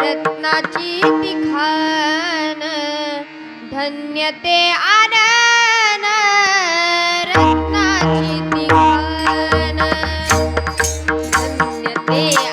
रत्नाची तिखान धन्यते आनन रत्नाची तिखान धन्यते ते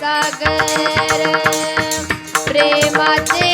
सागर प्रेमाचे